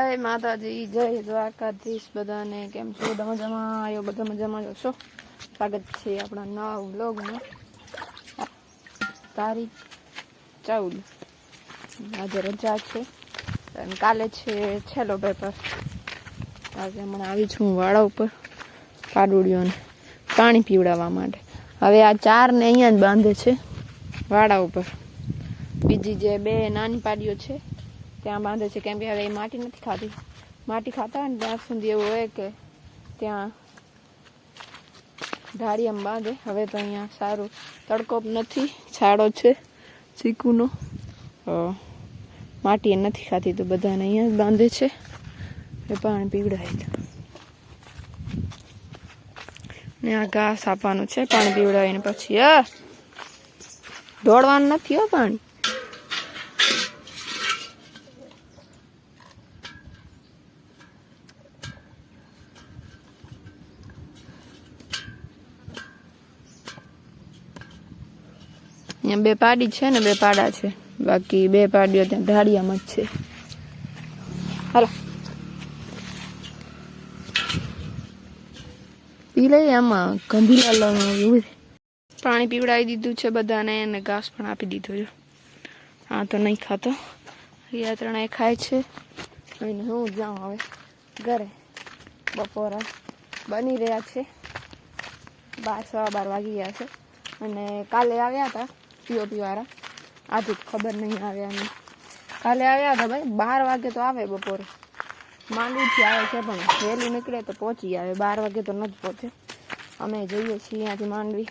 જય માતાજી, જય દ્વારકાધીશ બધાને. કેમ છો? બધા મજામાં? આવ્યો બધા મજામાં જશો સ્વાગત છે આપણા નવા વ્લોગમાં. તારીખ ચૌદ. આજે રજા છે. અને કાલે છે છેલ્લો પેપર આજે હમણાં આવી છું વાળા ઉપર પાડુડીઓને પાણી પીવડાવવા માટે. હવે આ ચાર ને અહીંયા જ બાંધે છે વાડા ઉપર. બીજી જે બે નાની પાડીઓ છે ત્યાં બાંધે છે. કેમ કે હવે એ માટી નથી ખાતી માટી ખાતા હોય ને ત્યાં સુધી એવું હોય કે ત્યાં ઢાળિયામાં બાંધે. હવે તો અહીંયા સારું તડકો નથી. છાડો છે ચીકુનો. માટી નથી ખાતી તો બધાને અહીંયા જ બાંધે છે. એ પાણી પીવડાય ને આ ઘાસ આપવાનું છે. પાણી પીવડાવીને પછી દોડવાનું નથી હો પાણી. અહીંયા બે પાડી છે ને બે પાડા છે. બાકી બે પાડીઓ ત્યાં ઢાળિયામાં જ છે. હાલો. પી લઈએ આમાં એવું પાણી પીવડાવી દીધું છે બધાને અને ઘાસ પણ આપી દીધો છે. આ તો નહીં ખાતો. યા ત્રણેય ખાય છે. અને હું જાઉં હવે ઘરે. બપોરા બની રહ્યા છે. બાર, સવા બાર વાગી ગયા છે. અને કાલે આવ્યા હતા. પીઓપી વાળા આજે ખબર નહીં આવ્યા નહીં કાલે આવ્યા હતા ભાઈ, બાર વાગે તો આવે બપોરે. માંડવીથી આવે છે પણ વહેલું નીકળે તો પહોંચી આવે. બાર વાગે તો નથી પહોંચે. અમે જઈએ છીએ અહીંયાથી માંડવી.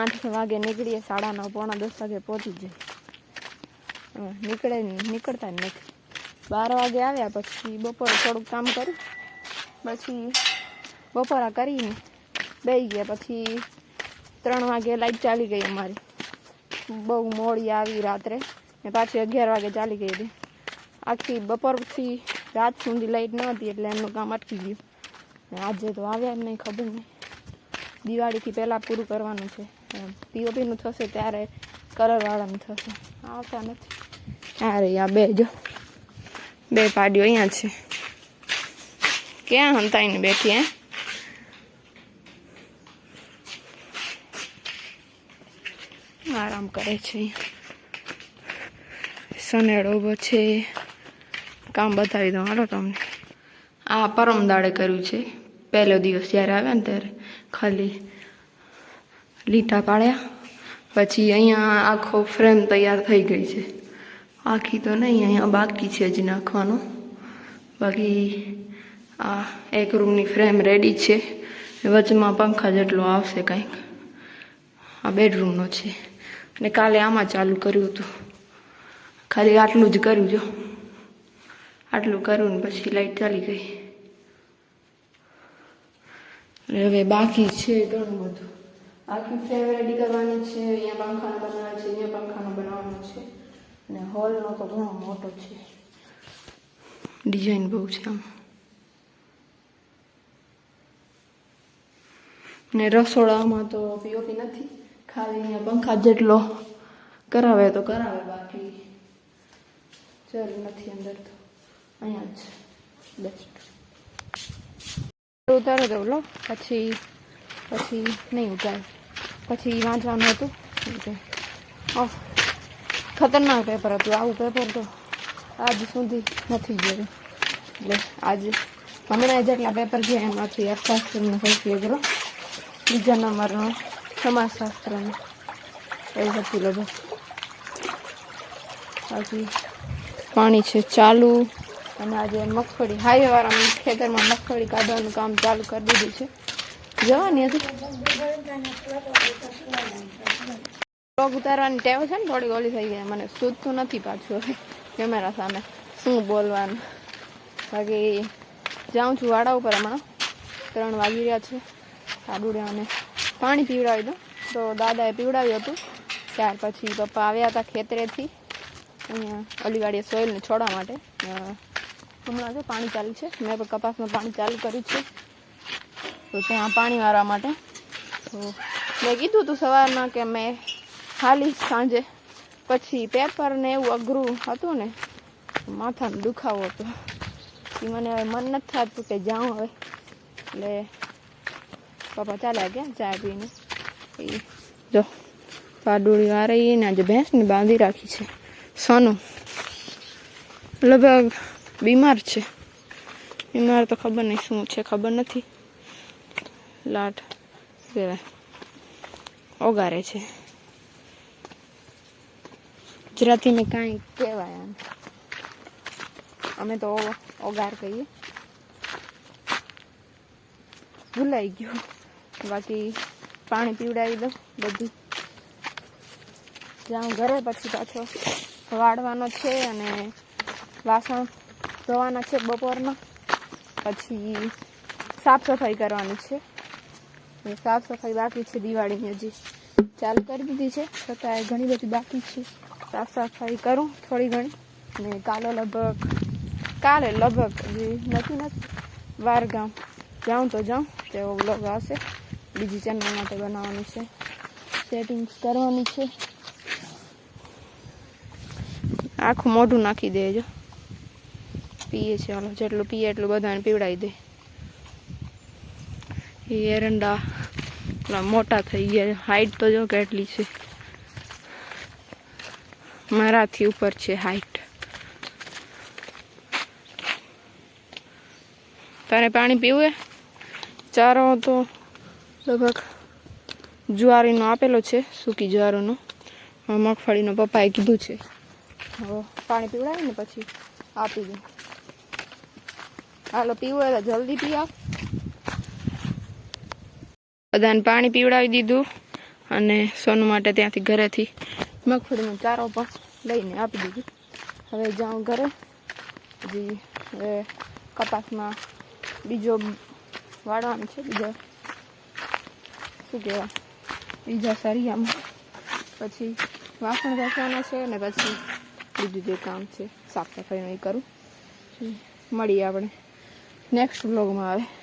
આઠ વાગે નીકળીએ, સાડા નવ, પોણા દસ વાગે પહોંચી જઈએ. નીકળે નીકળતા જ નથી. બાર વાગે આવ્યા પછી બપોરે થોડુંક કામ કર્યું. પછી બપોરા કરીને બેસી ગયા. પછી ત્રણ વાગે લાઈટ ચાલી ગઈ અમારી. બહુ મોડી આવી રાત્રે. ને પાછી અગિયાર વાગે ચાલી ગઈ હતી. આખી બપોરથી રાત સુધી લાઈટ ન હતી એટલે એમનું કામ અટકી ગયું. આજે તો આવ્યા જ નહીં, ખબર નહીં. દિવાળીથી પહેલાં પૂરું કરવાનું છે. પીઓપીનું થશે ત્યારે કલરવાળાનું થશે. આવતા નથી. અરે આ બે જો. બે પાડીઓ અહીંયા છે. ક્યાં હંતાઈને બેઠી, હે? આરામ કરે છે. સનેડો છે. કામ બતાવી દઉં, હાલો તમને. આ પરમ દાડે કર્યું છે. પહેલો દિવસ જ્યારે આવ્યા ને ત્યારે ખાલી લીટા પાડ્યા. પછી અહીંયા આખો ફ્રેમ તૈયાર થઈ ગઈ છે. આખી તો નહીં, અહીંયા બાકી છે હજી નાખવાનું. બાકી આ એક રૂમની ફ્રેમ રેડી છે. વચમાં પંખા જેટલો આવશે કંઈક. આ બેડરૂમનો છે. અને કાલે આમાં ચાલુ કર્યું હતું. ખાલી આટલું જ કર્યું, જો. આટલું કર્યું ને પછી લાઈટ ચાલી ગઈ. હવે બાકી છે ઘણું બધું. આખી ફ્રેમ રેડી કરવાની છે, અહીંયા પંખાનો બનાવવાનો છે, અહીંયા પંખાનો બનાવવાનો છે. અને હોલનો તો ઘણો મોટો છે. ડિઝાઇન બહુ છે આમ. ને રસોડામાં તો પીઓપી નથી. ખાલી અહીંયા પંખા જેટલો કરાવે તો કરાવે, બાકી જરૂર નથી અંદર તો. અહીંયા જ. બેસ્ટ ઉતારો દઉં, લો. પછી પછી નહીં ઉતારે. પછી વાંચવાનું હતું. ઓફ ખતરનાક પેપર હતું. આવું પેપર તો આજ સુધી નથી ગયું એટલે આજે હમણાં જેટલા પેપર છે એમાંથી અર્થશાસ્ત્રનો સૌથી અઘરો બીજા નંબરનો સમાજશાસ્ત્રનો એવું હતું લગભગ બાકી પાણી છે ચાલુ અને આજે મગફળી હાઈવેવાળા ખેતરમાં મગફળી કાઢવાનું કામ ચાલુ કરી દીધું છે જવાની હતી પગ ઉતારવાની ટેવ છે ને થોડી ઓલી થઈ ગઈ મને સૂઝતું નથી પાછું હવે કેમેરા સામે શું બોલવાનું બાકી જાઉં છું વાડા ઉપર હમણાં ત્રણ વાગી રહ્યા છે સાડુડિયાને પાણી પીવડાવી દઉં. તો દાદાએ પીવડાવ્યું હતું. ત્યાર પછી પપ્પા આવ્યા હતા ખેતરેથી. અહીંયા અલીવાડીએ સોઇલને છોડવા માટે. હમણાં જો પાણી ચાલુ છે. મેં પણ કપાસમાં પાણી ચાલુ કર્યું છે. તો ત્યાં પાણી વાળવા માટે. તો મેં કીધું હતું સવારમાં કે મેં ખાલી સાંજે પછી પેપર ને એવું અઘરું હતું ને માથાનો દુખાવો હતો. એ મને હવે મન નથી થતું કે જાઉં હવે. એટલે પપ્પા ચાલ્યા ગયા ચા પીને. એ જો પાડોળી વારે એને આજે ભેંસને બાંધી રાખી છે. સોનું. લગભગ બીમાર છે. બીમાર તો ખબર નહીં શું છે, ખબર નથી. લાટ કહેવાય ઓગારે છે. ગુજરાતીમાં કાંઈ કહેવાય આમ. અમે તો ઓગાર કહીએ. ભૂલાઈ ગયું. બાકી પાણી પીવડાવી દઉં બધું. જાઉં ઘરે પછી પાછો વાળવાનો છે અને વાસણ ધોવાના છે બપોરના પછી સાફ સફાઈ કરવાની છે. સાફ સફાઈ બાકી છે દિવાળીની હજી. ચાલુ કરી દીધી છે, છતાં ઘણી બધી બાકી છે. સાફ સફાઈ કરું થોડી ઘણી. ને કાલે લગભગ કાલે લગભગ નથી નથી. વાર ગામ જાઉં તો જાઉં, તેવો બ્લોગ આવશે. બીજી ચેનલ માટે બનાવવાની છે. સેટિંગ્સ કરવાની છે. આખું મોઢું નાખી દેજો પીએ છે હાલો, જેટલું પીએ એટલું બધાને પીવડાવી દે. એ એરંડા મોટા થઈ ગયા હાઈટ તો જો કેટલી છે. મારાથી ઉપર છે હાઈટ તારે પાણી પીવું? ચારો તો લગભગ જુવારીનો આપેલો છે, સૂકી જુવારોનો. મગફળીનો પપ્પાએ કીધું છે. હવે પાણી પીવડાવી ને પછી આપી દઉં. હાલો, પીવું એટલે જલ્દી પી આપ બધાને પાણી પીવડાવી દીધું અને સોનું માટે ત્યાંથી ઘરેથી મગફળીનો ચારો પણ લઈને આપી દીધું. હવે જાઉં ઘરે. હજી કપાસમાં બીજો વાળવાનું છે, બીજો શું કહેવાય? બીજા સરિયામાં. પછી વાસણ ઘસવાના છે અને પછી બીજું જે કામ છે, સાફ સફાઈનું એ કરું. મળીએ આપણે. નેક્સ્ટ બ્લોગમાં આવે.